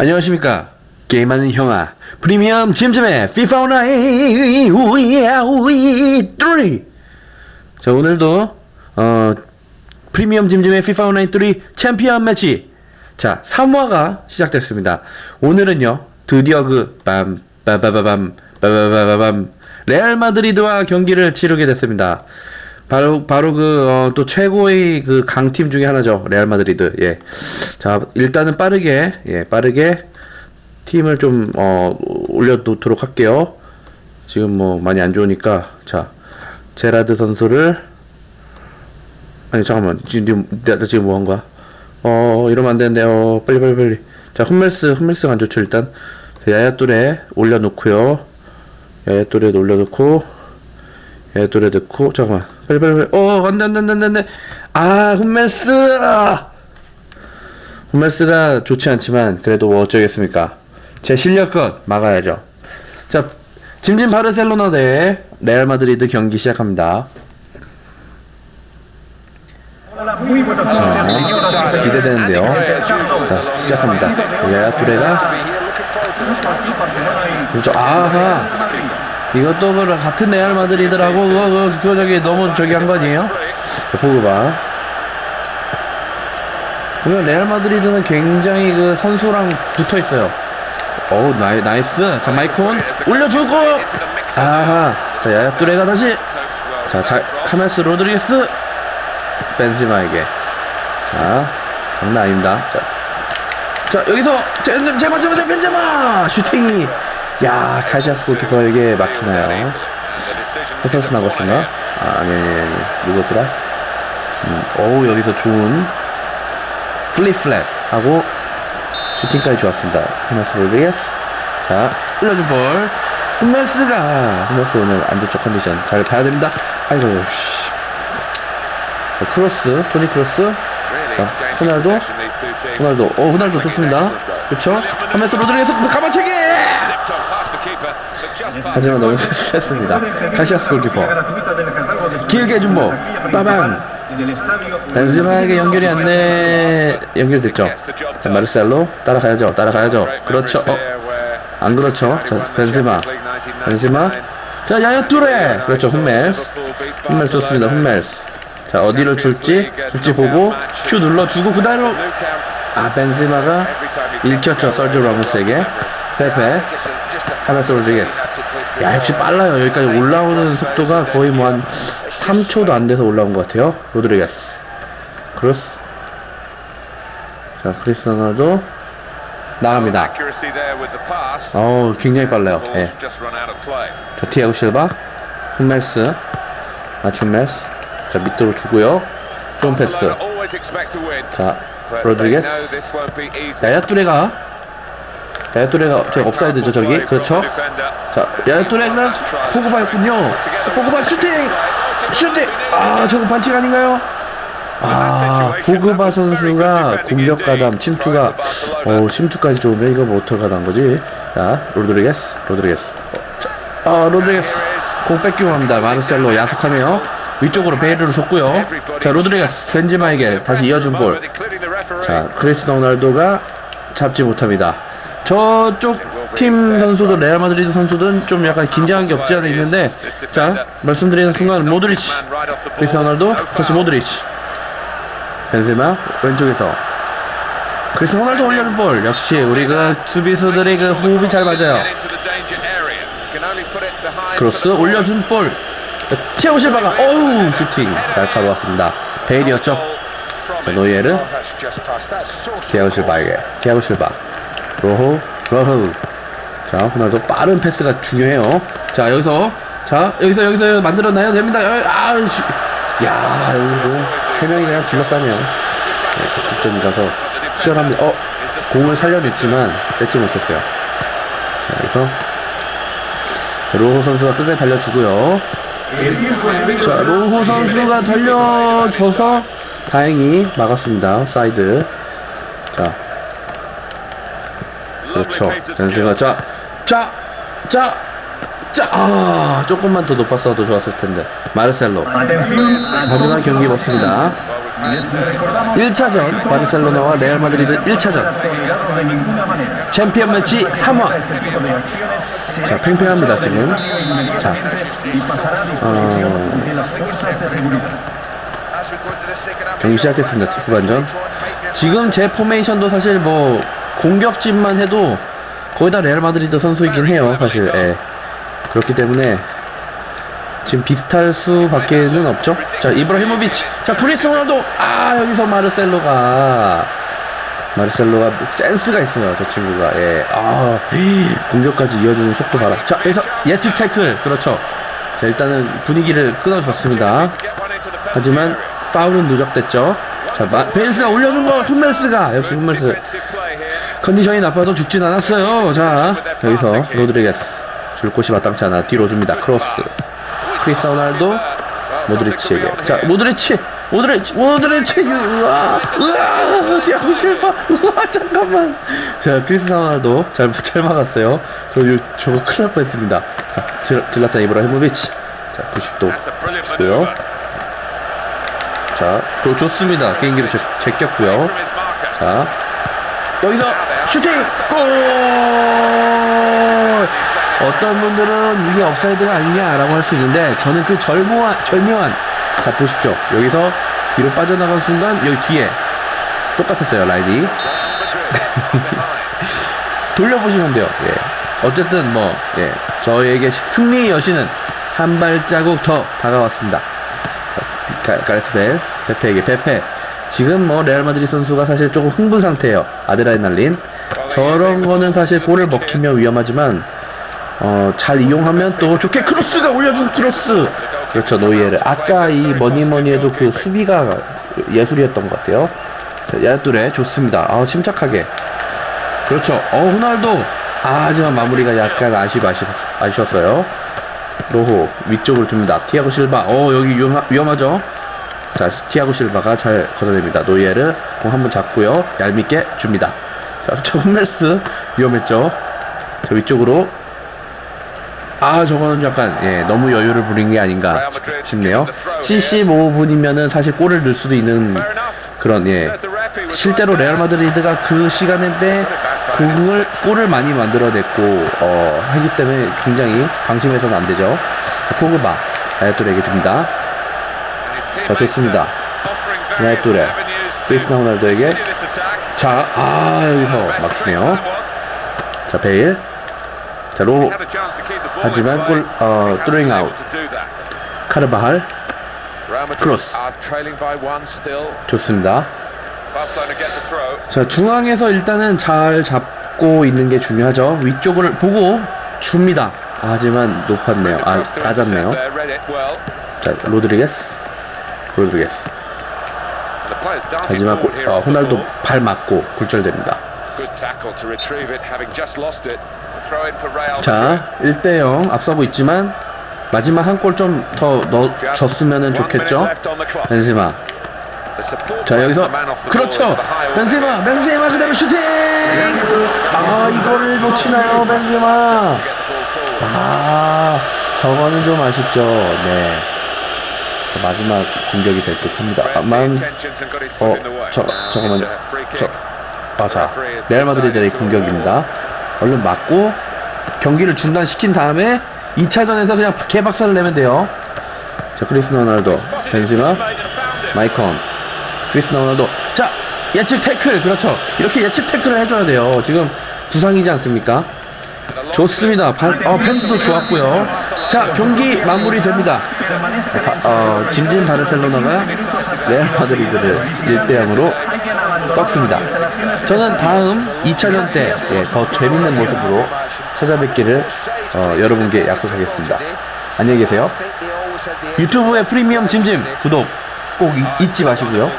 안녕하십니까? 게임하는 형아. 프리미엄 짐짐의 FIFA 온라인. 우이야 자 오늘도 어 프리미엄 짐짐의 FIFA 온라인 뚜리 챔피언 매치. 자 3화가 시작됐습니다. 오늘은요 드디어 그 빰 빠바바밤 빠바바밤 레알 마드리드와 경기를 치르게 됐습니다 바로 바로 그또 최고의 그 강팀 중에 하나죠. 레알 마드리드. 예. 자 일단은 빠르게 예 빠르게 팀을 좀 어, 올려놓도록 할게요. 지금 뭐 많이 안 좋으니까. 자 제라드 선수를 아니 잠깐만. 지금 나, 나 지금 뭐 한 거야? 어 이러면 안 되는데. 어 빨리 빨리 빨리. 자 홈멜스 홈멜스가 안 좋죠 일단. 자, 야야뚜레 올려놓고요. 야야뚜레 올려놓고 야야뚜레 넣고 잠깐만. 빨리 빨리 어 안돼 안돼 안돼 안돼. 아 홈멜스! 홈멜스가 좋지 않지만 그래도 뭐 어쩌겠습니까? 제 실력껏 막아야죠. 자 짐진 바르셀로나 대 레알 마드리드 경기 시작합니다. 자 기대되는데요. 자 시작합니다. 야야 뚜레가. 그렇죠. 아하 이것도 그 같은 레알 마드리드라고. 그거 그거, 그거 저기 너무 저기 한 거 아니에요? 자, 포그바 그러면 레알 마드리드는 굉장히 그 선수랑 붙어 있어요. 오 나이, 나이스. 자 마이콘 올려주고. 아하. 자 야야 뚜레가 다시. 자, 자 카메스 로드리게스. 벤지마에게. 자 장난 아닙니다. 자, 자 여기서 제발 제발 제발 벤제마! 슈팅이 야 카시아스 골키퍼에게 막히나요 해설스 나고스인가 아 아니 아니 아니 누구였더라 음, 어우 여기서 좋은 플립 플랩 하고 슈팅까지 좋았습니다. 히메스 로드리게스. 자, 흘려준 볼. 홈메스가, 홈메스 오늘 안 좋죠, 컨디션. 잘 봐야 됩니다. 아이고, 씨. 자, 크로스, 토니 크로스. 자, 호날두. 호날두. 어, 호날두 좋습니다. 그쵸? 홈메스 로드리게스, 가만차기! 하지만 너무 셌습니다. 카시아스 골키퍼. 길게 준 볼. 빠방. 벤지마에게 연결이 안 돼. 연결됐죠. 자, 마르셀로 따라가야죠. 따라가야죠. 그렇죠. 어, 안 그렇죠. 자, 벤지마. 벤지마. 자, 야야 뚜레. 그렇죠. 홈멜스. 홈멜스 좋습니다. 홈멜스. 자, 어디를 줄지 줄지 보고 큐 눌러주고 그다음으로 아, 벤지마가 읽혔죠. 설주 라모스에게. 페페. 하메스 로드리게스. 야, 역시 빨라요. 여기까지 올라오는 속도가 거의 뭐 한 3초도 안 돼서 올라온 것 같아요. 로드리게스. 크로스. 자, 크리스티아노도 나갑니다. 어우, 굉장히 빨라요. 예. 자, 티아고 실바. 홈멜스. 맞춤 멜스. 자, 밑으로 주고요. 좀 패스. 자, 로드리게스. 야야 뚜레가. 야야 뚜레가, 저 업사이드죠, 저기. 그렇죠. 자, 야야 뚜레가 포그바였군요. 자, 포그바 슈팅! 슈팅! 아, 저거 반칙 아닌가요? 아, 포그바 선수가 공격 가담, 침투가, 어, 침투까지 좋으면 이거 뭐 어떻게 가는 거지? 자, 로드리게스, 로드리게스. 어, 자, 아, 로드리게스. 공 뺏기고 합니다. 마르셀로 야속하네요. 위쪽으로 베이르를 줬고요. 자, 로드리게스, 벤지마에게 다시 이어준 볼. 자, 크리스티아노 호날두가 잡지 못합니다. 저쪽 팀 선수도 레알 마드리드 선수들은 좀 약간 긴장한 게 없지 않아 있는데 자 말씀드리는 순간 모드리치 크리스티아노 호날두 다시 모드리치. 벤제마 왼쪽에서. 크리스티아노 호날두 올려는 볼. 역시 우리 그 수비수들의 그 호흡이 잘 맞아요. 크로스 올려준 볼. 티아고 실바가 어우 슈팅. 잘 가져왔습니다. 베일이었죠? 자 노이에르. 티아고 실바에게 티아고 실바 로호 로호 자 호날두 빠른 패스가 중요해요. 자 여기서 자 여기서 여기서 만들어놔야 됩니다. 여- 아 이거 세 명이 그냥 둘러싸네요. 네, 직접점이라서 치열합니다. 어 공을 살려냈지만 뺏지 못했어요. 자 여기서 자, 로호 선수가 끝까지 달려주고요. 자 로호 선수가 달려줘서 다행히 막았습니다. 사이드. 자 그렇죠. 연세가 자, 자, 자, 자, 아, 조금만 더 높았어도 좋았을 텐데. 마르셀로. 자, 하지만 경기 먹습니다. 1차전 바르셀로나와 레알 마드리드 1차전 챔피언 매치 3화 자 팽팽합니다 지금 자 어, 경기 시작했습니다 후반전 지금 제 포메이션도 사실 뭐 공격진만 해도 거의 다 레알 마드리드 선수이긴 해요 사실. 예. 그렇기 때문에 지금 비슷할 수밖에는 없죠? 자 이브라히모비치. 자 크리스 호날두 아 여기서 마르셀로가. 마르셀로가 센스가 있어요 저 친구가. 예 아 공격까지 이어주는 속도 봐라. 자 여기서 예측 태클. 그렇죠. 자 일단은 분위기를 끊어줬습니다. 하지만 파울은 누적됐죠. 자 마, 베일스가 올려준 거 훈멜스가. 역시 훈멜스 컨디션이 나빠도 죽진 않았어요. 자 여기서 로드리게스 줄 곳이 마땅치 않아 뒤로 줍니다. 크로스. 크리스 호날두 모드리치에게. 자 모드리치! 모드리치! 모드리치! 으아! 으아! 디아고 실파 으아 잠깐만! 자 크리스 호날두 잘, 잘 막았어요. 저 요- 저거 큰일 날 뻔했습니다. 자 질- 질라탄 이브라히모비치. 자 90도 고요. 자 또 좋습니다. 개인기를 제, 제꼈고요. 자 여기서 슈팅! 골! 어떤 분들은 이게 업사이드가 아니냐라고 할 수 있는데 저는 그 절묘한 절묘한 자 보십시오. 여기서 뒤로 빠져나간 순간 여기 뒤에 똑같았어요 라인이. 돌려보시면 돼요. 예. 어쨌든 뭐 예. 저에게 승리의 여신은 한 발자국 더 다가왔습니다. 가, 가레스벨 페페에게 페페. 지금 뭐 레알 마드리 선수가 사실 조금 흥분 상태예요. 아드레날린 저런 거는 사실 볼을 먹히면 위험하지만 어, 잘 이용하면 또 좋게 크로스가 올려준 크로스. 그렇죠 노이에르. 아까 이 뭐니뭐니 해도 그 수비가 예술이었던 것 같아요. 자, 야뚜레 좋습니다. 아 침착하게. 그렇죠. 어 호날두. 아 하지만 마무리가 약간 아쉽, 아쉽, 아쉬웠어요. 로호 위쪽으로 줍니다. 티아고 실바. 어 여기 위험, 위험하죠? 자 티아고 실바가 잘 걷어냅니다. 노이에르 공 한번 잡고요. 얄밉게 줍니다 자 정멜스 위험했죠? 자 위쪽으로. 아 저거는 약간 예 너무 여유를 부린 게 아닌가 싶네요. 75분이면은 사실 골을 넣을 수도 있는 그런 예. 실제로 레알 마드리드가 그 시간에 공을 골을 많이 만들어냈고 어 하기 때문에 굉장히 방심해서는 안 되죠. 포그바 야야뚜레에게 줍니다. 자 좋습니다. 야야뚜레 크리스나 호날두에게 자 아 여기서 막히네요. 자 베일. 자 로로 하지만 골 어, 뚜링 아웃 카르바할. 크로스. 좋습니다. 자 중앙에서 일단은 잘 잡고 있는 게 중요하죠. 위쪽을 보고 줍니다. 아, 하지만 높았네요. 아 낮았네요. 자 로드리게스. 로드리게스 하지만 골, 어, 호날두 발 맞고 굴절됩니다. 자 1대0 앞서고 있지만 마지막 한 골 좀 더 넣어줬으면 좋겠죠? 벤시마. 자 여기서 그렇죠. 벤세마 벤세마 그대로 슈팅! 아 이거를 놓치나요 벤세마? 아 저거는 좀 아쉽죠. 네 자, 마지막 공격이 될 듯 합니다. 아만 어 저, 잠깐만요. 저, 아자 레알 마드리드의 공격입니다. 얼른 맞고 경기를 중단시킨 다음에 2차전에서 그냥 개박살을 내면 돼요. 자 크리스노 호날두 벤시마 마이콘 크리스노 호날두 자 예측 태클. 그렇죠. 이렇게 예측 태클을 해줘야 돼요. 지금 부상이지 않습니까? 좋습니다. 발, 어, 패스도 좋았고요. 자 경기 마무리 됩니다 어, 진진 바르셀로나가 레알 마드리드를 1대0으로 떴습니다. 저는 다음 2차전 때 더 재밌는 모습으로 찾아뵙기를 어, 여러분께 약속하겠습니다. 안녕히 계세요. 유튜브의 프리미엄 짐짐 구독 꼭 잊- 잊지 마시고요